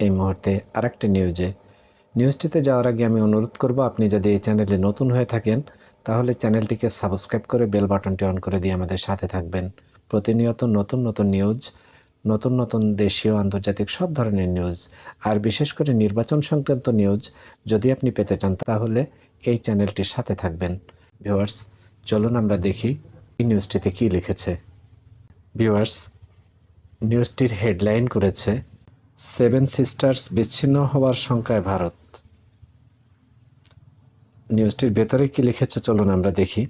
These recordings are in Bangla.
এই মুহূর্তে আরেকটি নিউজে নিউজটিতে যাওয়ার আগে আমি অনুরোধ করব, আপনি যদি এই চ্যানেলে নতুন হয়ে থাকেন, তাহলে চ্যানেলটিকে সাবস্ক্রাইব করে বেল বাটনটি অন করে দিয়ে আমাদের সাথে থাকবেন। প্রতিনিয়ত নতুন নতুন নিউজ নতুন নতুন দেশীয়, আন্তর্জাতিক সব ধরনের নিউজ আর বিশেষ করে নির্বাচন সংক্রান্ত নিউজ যদি আপনি পেতে চান, তাহলে এই চ্যানেলটির সাথে থাকবেন। ভিউয়ার্স চলুন আমরা দেখি এই নিউজটিতে কী লিখেছে। ভিউয়ার্স নিউজটির হেডলাইন করেছে সেভেন সিস্টার্স বিচ্ছিন্ন হওয়ার শঙ্কায় ভারত। নিউজটির ভেতরে কি লিখেছে চলুন আমরা দেখি।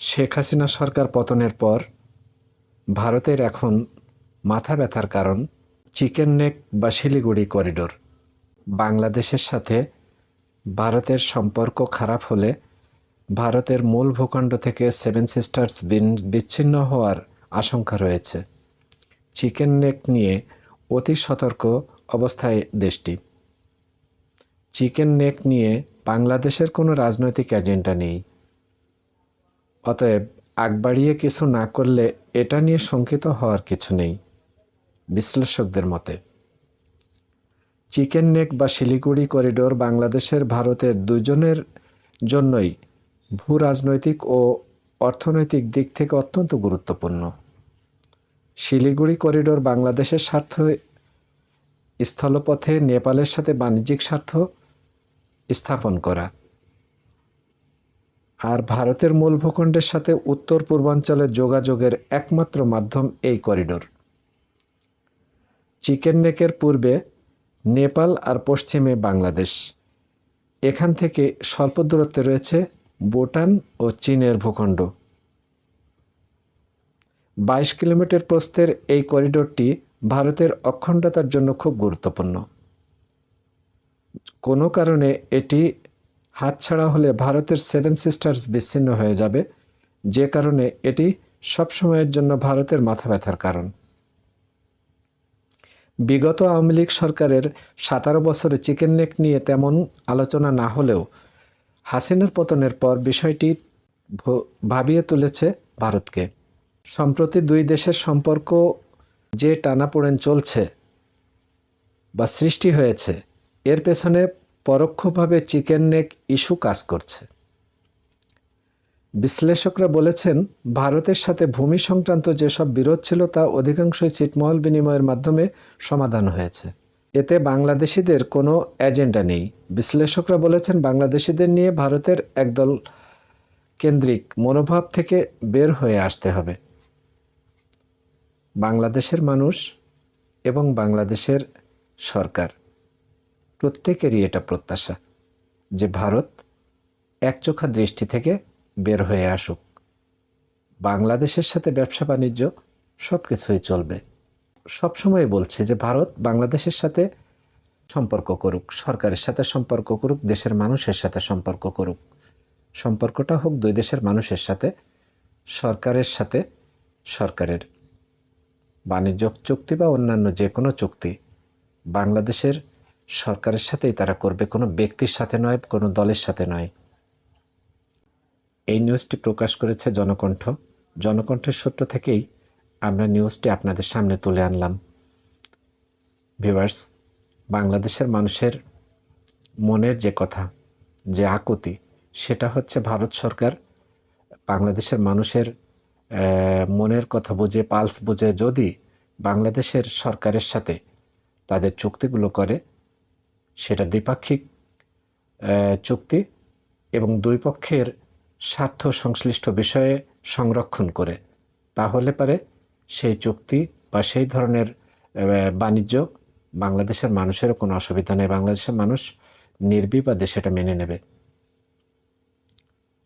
শেখ হাসিনা সরকার পতনের পর ভারতের এখন মাথা ব্যথার কারণ চিকেন নেক বা শিলিগুড়ি করিডোর। বাংলাদেশের সাথে ভারতের সম্পর্ক খারাপ হলে ভারতের মূল ভূখণ্ড থেকে সেভেন সিস্টার্স বিচ্ছিন্ন হওয়ার আশঙ্কা রয়েছে। চিকেন নেক নিয়ে অতি সতর্ক অবস্থায় দেশটি। চিকেন নেক নিয়ে বাংলাদেশের কোনো রাজনৈতিক এজেন্ডা নেই। অতএব আগ বাড়িয়ে কিছু না করলে এটা নিয়ে শঙ্কিত হওয়ার কিছু নেই, বিশ্লেষকদের মতে। চিকেন নেক বা শিলিগুড়ি করিডোর বাংলাদেশের ভারতের দুজনের জন্যই ভূ রাজনৈতিক ও অর্থনৈতিক দিক থেকে অত্যন্ত গুরুত্বপূর্ণ। শিলিগুড়ি করিডোর বাংলাদেশের স্বার্থ স্থলপথে নেপালের সাথে বাণিজ্যিক স্বার্থ স্থাপন করা। আর ভারতের মূল ভূখণ্ডের সাথে উত্তর পূর্বাঞ্চলের যোগাযোগের একমাত্র মাধ্যম এই করিডোর। চিকেন নেকের পূর্বে নেপাল আর পশ্চিমে বাংলাদেশ। এখান থেকে স্বল্প দূরত্বে রয়েছে ভুটান ও চীনের ভূখণ্ড। বাইশ কিলোমিটার প্রস্থের এই করিডোরটি ভারতের অখণ্ডতার জন্য খুব গুরুত্বপূর্ণ। কোনো কারণে এটি হাতছাড়া হলে ভারতের সেভেন সিস্টার্স বিচ্ছিন্ন হয়ে যাবে, যে কারণে এটি সবসময়ের জন্য ভারতের মাথা ব্যথার কারণ। বিগত আওয়ামী লীগ সরকারের সাতারো বছরে চিকেন নেক নিয়ে তেমন আলোচনা না হলেও হাসিনার পতনের পর বিষয়টি ভাবিয়ে তুলেছে ভারতকে। সম্প্রতি দুই দেশের সম্পর্ক যে টানাপোড়েন চলছে বা সৃষ্টি হয়েছে, এর পেছনে পরোক্ষভাবে চিকেন নেক ইস্যু কাজ করছে। বিশ্লেষকরা বলেছেন, ভারতের সাথে ভূমি সংক্রান্ত যেসব বিরোধ ছিল তা অধিকাংশই ছিটমহল বিনিময়ের মাধ্যমে সমাধান হয়েছে। এতে বাংলাদেশিদের কোনো এজেন্ডা নেই। বিশ্লেষকরা বলেছেন, বাংলাদেশিদের নিয়ে ভারতের একদল কেন্দ্রিক মনোভাব থেকে বের হয়ে আসতে হবে। বাংলাদেশের মানুষ এবং বাংলাদেশের সরকার। প্রত্যেকেরই এটা প্রত্যাশা যে ভারত একচোখা দৃষ্টি থেকে বের হয়ে আসুক। বাংলাদেশের সাথে ব্যবসা বাণিজ্য সব কিছুই চলবে। সবসময় বলছে যে ভারত বাংলাদেশের সাথে সম্পর্ক করুক, সরকারের সাথে সম্পর্ক করুক, দেশের মানুষের সাথে সম্পর্ক করুক। সম্পর্কটা হোক দুই দেশের মানুষের সাথে, সরকারের সাথে সরকারের বাণিজ্য চুক্তি বা অন্যান্য যে কোনো চুক্তি বাংলাদেশের সরকারের সাথেই তারা করবে, কোনো ব্যক্তির সাথে নয়, কোনো দলের সাথে নয়। এই নিউজটি প্রকাশ করেছে জনকণ্ঠ। জনকণ্ঠের সূত্র থেকেই আমরা নিউজটি আপনাদের সামনে তুলে আনলাম। ভিউয়ার্স, বাংলাদেশের মানুষের মনের যে কথা, যে আকুতি, সেটা হচ্ছে ভারত সরকার বাংলাদেশের মানুষের মনের কথা বুঝে, পালস বুঝে যদি বাংলাদেশের সরকারের সাথে তাদের চুক্তিগুলো করে, সেটা দ্বিপাক্ষিক চুক্তি এবং দুই পক্ষের স্বার্থ সংশ্লিষ্ট বিষয়ে সংরক্ষণ করে, তাহলে পারে সেই চুক্তি বা সেই ধরনের বাণিজ্য বাংলাদেশের মানুষেরও কোনো অসুবিধা নেই। বাংলাদেশের মানুষ নির্বিবাদে সেটা মেনে নেবে।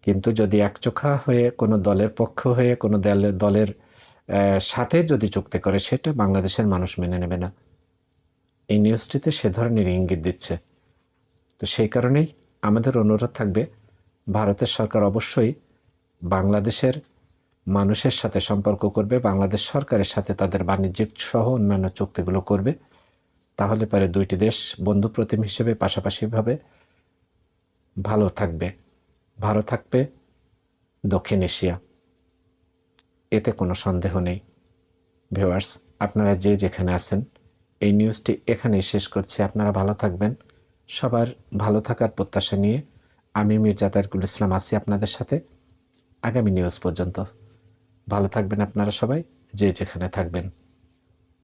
কিন্তু যদি একচোখা হয়ে কোনো দলের পক্ষ হয়ে কোনো দলের সাথে যদি চুক্তি করে, সেটা বাংলাদেশের মানুষ মেনে নেবে না। এই নিউজটিতে সে ধরনের ইঙ্গিত দিচ্ছে। তো সেই কারণেই আমাদের অনুরোধ থাকবে, ভারতের সরকার অবশ্যই বাংলাদেশের মানুষের সাথে সম্পর্ক করবে, বাংলাদেশ সরকারের সাথে তাদের বাণিজ্যিক সহ অন্যান্য চুক্তিগুলো করবে। তাহলে পরে দুইটি দেশ বন্ধু প্রতিম হিসেবে পাশাপাশিভাবে ভালো থাকবে। ভালো থাকবে, দক্ষিণ এশিয়া। এতে কোনো সন্দেহ নেই। ভিউয়ার্স, আপনারা যে যেখানে আছেন, এই নিউজটি এখানেই শেষ করছি। আপনারা ভালো থাকবেন। সবার ভালো থাকার প্রত্যাশা নিয়ে আমি মির্জা তারিকুল ইসলাম আছি আপনাদের সাথে আগামী নিউজ পর্যন্ত। ভালো থাকবেন আপনারা সবাই, যে যেখানে থাকবেন।